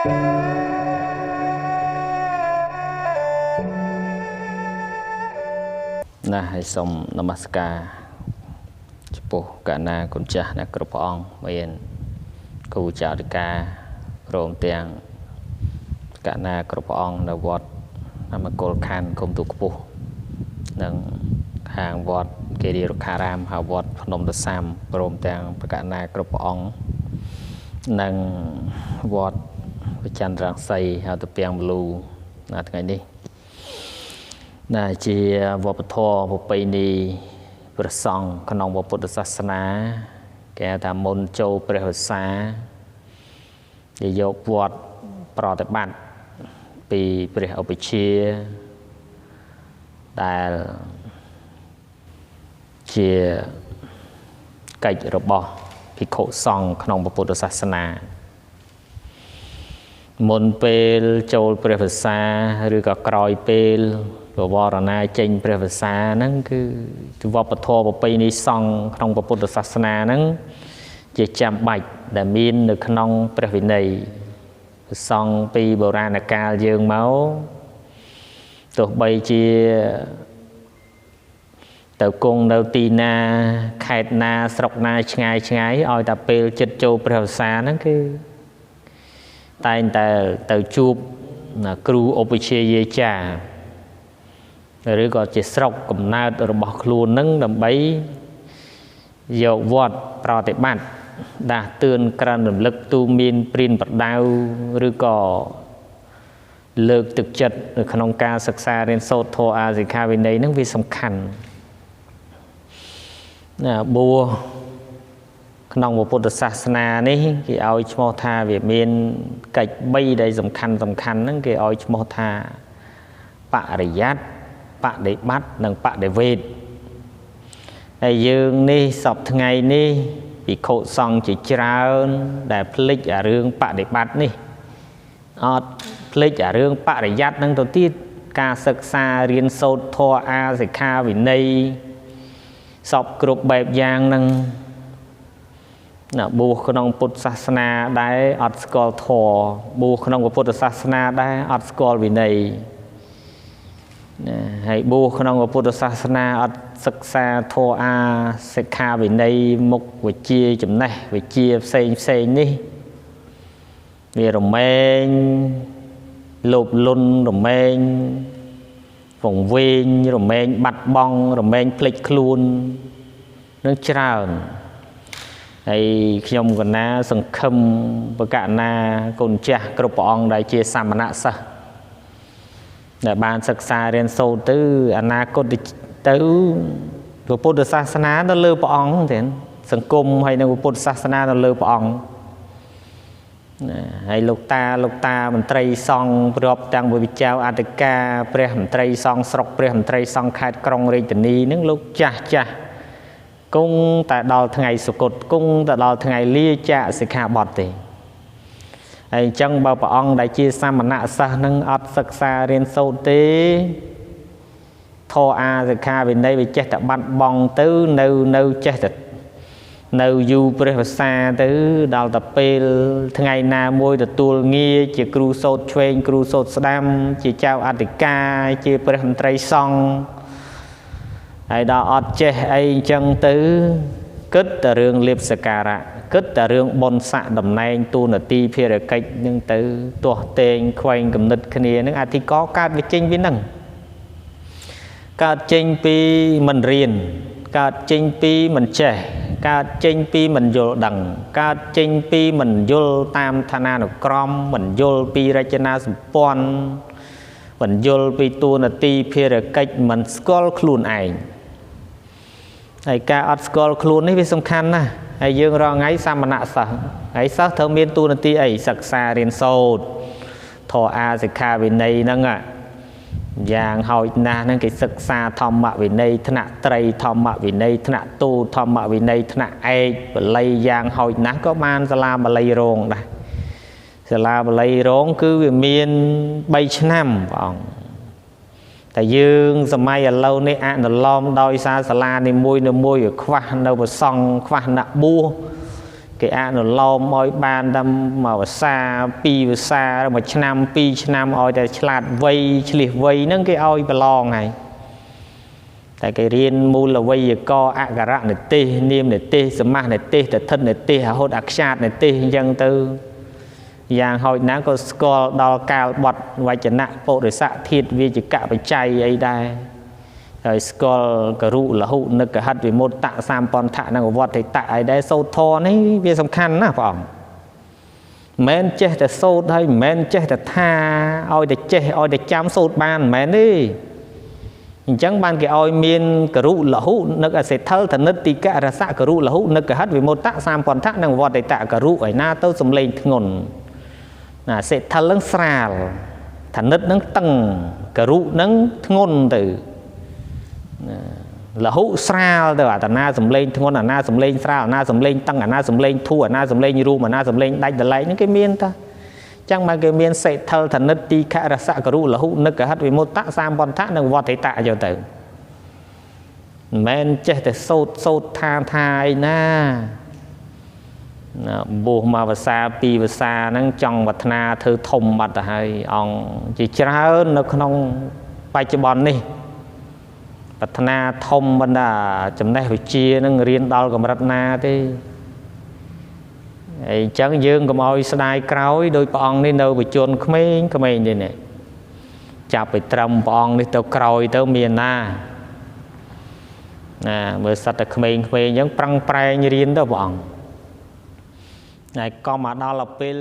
ណាហើយសូមនមស្ការចំពោះកណាគុណចាស់អ្នកគ្រប់ព្រះអង្គមានគូចៅតិកាព្រមទាំងកណាគ្រប់ព្រះអង្គនៅវត្តអមង្គលខណ្ឌគុំទូខ្ពស់និងខាងវត្តគិរីរុក្ខារាមហៅវត្តភ្នំទសាមព្រមទាំងបកណាគ្រប់ព្រះអង្គនិងវត្ត វិចន្ទរង្សីហៅទៅពាំងមលូនៅថ្ងៃនេះដែលជាវប្បធម៌ប្រពៃណីព្រះសង្ឃក្នុងពុទ្ធសាសនាគេហៅថាមុនចូលព្រះវស្សាដែលយកវត្តប្រតិបត្តិពីព្រះឧបជាដែលជាកិច្ចរបស់ភិក្ខុសង្ឃក្នុងពុទ្ធសាសនា មុនពេលចូលព្រះវស្សាឬក៏ក្រោយពេលបវរណាចេញព្រះវស្សាហ្នឹងគឺវប្បធម៌ប្រពៃណីសង្ឃក្នុងពុទ្ធសាសនាហ្នឹងជាចាំបាច់ដែលមាននៅក្នុងព្រះវិន័យសង្ឃពីបុរាណកាលយើងមកទោះបីជាទៅគង់នៅទីណាខេត្តណាស្រុកណាឆ្ងាយឆ្ងាយឲ្យតែពេលចិត្តចូលព្រះវស្សាហ្នឹងគឺ តែងតែទៅជួបគ្រូឧបជាយាចាឬក៏ជាស្រុកកំណើតរបស់ខ្លួននឹងដើម្បីយកវត្តប្រតិបត្តិដាស់តឿនក្រានរំលឹកទូមានព្រានប្រដៅឬក៏លើកទឹកចិត្តនៅក្នុងការសិក្សារៀនសូត្រធម៌អាសិក្ខាវិន័យនឹងវាសំខាន់ណាបួ ក្នុងពុទ្ធសាសនានេះគេឲ្យឈ្មោះថាវាមានកិច្ច3ដែលសំខាន់សំខាន់ហ្នឹងគេឲ្យឈ្មោះថាបរិយ័តបដិបត្តិនិងបដិវេទហើយយើងនេះសពថ្ងៃនេះភិក្ខុសង្ឃជាច្រើន ដែលភ្លេចអារឿងបដិបត្តិនេះអត់ភ្លេចអារឿងបរិយ័តនឹងទៅទៀតការសិក្សារៀនសូត្រធម៌អាសិក្ខាវិន័យសពគ្រប់បែបយ៉ាងនឹង ណាបួសក្នុងពុទ្ធសាសនាដែរអត់ស្គាល់ធម៌បួសក្នុងពុទ្ធសាសនាដែរអត់ស្គាល់វិន័យណាហើយបួសក្នុងពុទ្ធសាសនាអត់សិក្សាធម៌អាសិក្ខាវិន័យមុខវិជ្ជាចំណេះវិជ្ជាផ្សេងផ្សេងនេះវារមែងលោភលន់រមែងវងវែងរមែងបាត់បង់រមែងភ្លេចខ្លួននឹងច្រើន ហើយខ្ញុំកណាសង្ឃឹមបកណាគុណចាស់គ្រប់ព្រះអង្គដែលជាសាមណសិស្សដែលបានសិក្សារៀនសូត្រទៅអនាគតទៅពុទ្ធសាសនានៅលើព្រះអង្គទេសង្គមហើយនៅពុទ្ធសាសនានៅលើព្រះអង្គហើយលោកតាលោកតា មន្ត្រីសង្ឃប្រពទាំងវិជ្ជាអធិការព្រះមន្ត្រីសង្ឃស្រុកព្រះមន្ត្រីសង្ឃខេត្តក្រុងរាជធានីនឹងលោកចាស់ចាស់ គង់តែដល់ថ្ងៃសុគតគង់តែដល់ថ្ងៃលាចាកសិក្ខាបទទេហើយអញ្ចឹងបើព្រះអង្គដែលជាសាមណសិស្សនឹងអត់សិក្សារៀនសូត្រទេធរអាសិក្ខាវិន័យវាចេះតែបាត់បង់ទៅនៅនៅចេះតែនៅយូរព្រះវសាទៅដល់តែពេលថ្ងៃណាមួយទទួលងារជាគ្រូសូត្រឆ្វេងគ្រូសូត្រស្ដាំ ជាចៅអធិការជាព្រះមន្ត្រីសង្ឃ ហើយដល់អត់ចេះអីអញ្ចឹងទៅគិតតែរឿងលៀបសការៈគិតតែរឿងបនស័កតំណែងទូនាទីភារកិច្ចនឹងទៅទាស់តេងខ្វែងគំនិតគ្នានឹងអធិកកើតវាចេញវានឹងកើតចេញពីមិនរៀនកើតចេញពីមិនចេះកើតចេញពីមិនយល់ដឹងកើតចេញពីមិនយល់តាមឋានានុក្រមមិនយល់ពីរចនាសម្ព័ន្ធមិនយល់ពីតួនាទីភារកិច្ចមិនស្គាល់ខ្លួនឯង ហើយការអត់ស្គាល់ខ្លួននេះវាសំខាន់ណាស់ហើយយើងរងថ្ងៃសាមណសិស្សហើយសិស្សត្រូវមានតួនាទីអីសិក្សារៀនសូត្រធរអាសិក្ខាវិន័យហ្នឹងយ៉ាងហោចណាស់ហ្នឹងគេសិក្សាធម្មវិន័យថ្នាក់ត្រីធម្មវិន័យថ្នាក់ទូធម្មវិន័យថ្នាក់ឯកបល័យយ៉ាងហោចណាស់ក៏បានសាលាបល័យរងដែរសាលាបល័យរងគឺវាមាន3ឆ្នាំព្រះអង្គ តែយើងសម័យឥឡូវនេះអនុលោមដោយសារសាលានីមួយនីមួយខ្វះនៅប្រសង់ខ្វះអ្នកបួសគេអនុលោមឲ្យបានតាមមួយភាសាពីរភាសាមួយឆ្នាំពីរឆ្នាំឲ្យតែឆ្លាតវៃឆ្លៀសវៃហ្នឹងគេឲ្យប្រឡងហើយតែគេរៀនមូលវ័យកអក្ខរនិទេសនាមនិទេសសមាសនិទេសតថិតនិទេសរហូតអខ្យាតនិទេសអញ្ចឹងទៅ យ៉ាងហោចណាស់ក៏ស្គាល់ដល់កាលបត់វចនៈពុរិស័កធាតវិជ្ជកបច្ច័យអីដែរហើយស្គាល់ករុលហុនឹកហិតវិមុតតសម្ពន្ធៈនិងវត្តិតៈអីដែរសោតធរនេះវាសំខាន់ណាស់ព្រះអង្គមិនចេះតែសោតហើយមិនចេះតែថាឲ្យតែចេះឲ្យតែចាំសោតបានមិនមែនទេអញ្ចឹងបានគេឲ្យមានករុលហុនឹកអសេថលធនិតតិករសៈករុលហុនឹកហិតវិមុតតសម្ពន្ធៈនិងវត្តិតៈករុឯណាទៅសំលេងធ្ងន់ ណាសេថលនឹងស្រាលធនិតនឹងតឹងករុនឹងធ្ងន់ទៅលហុស្រាលទៅអាតាណាសំលេងធ្ងន់អាណាសំលេងស្រាលអាណាសំលេងតឹងអាណាសំលេងធូរអាណាសំលេងរួមអាណាសំលេងដាច់ដលែកហ្នឹងគេមានតាចឹងមកគេមានសេថលធនិតទីខរសករុលហុនឹកហិតវិមុតតសម្បន្ធៈនិងវត្តិតៈយកទៅមិនមែនចេះតែសោតសោតថាថាអីណាណា បួសមកភាសាពីរភាសាហ្នឹងចង់ប្រាថ្នាធ្វើធំបាត់ទៅហើយអង្គជាច្រើននៅក្នុងបច្ចុប្បន្ននេះប្រាថ្នាធំបណ្ដាចំណេះវិជ្ជានឹងរៀនដល់កម្រិតណាទេអញ្ចឹងយើងកុំឲ្យស្ដាយក្រោយដោយព្រះអង្គនេះនៅបជនក្មេងក្មេងទេនេះចាប់ไปត្រឹមព្រះអង្គនេះទៅក្រោយទៅមានណាណាមើលសត្វតែក្មេងក្មេងអញ្ចឹងប្រឹងប្រែងរៀនទៅព្រះអង្គ ហើយក៏មកដល់ពេល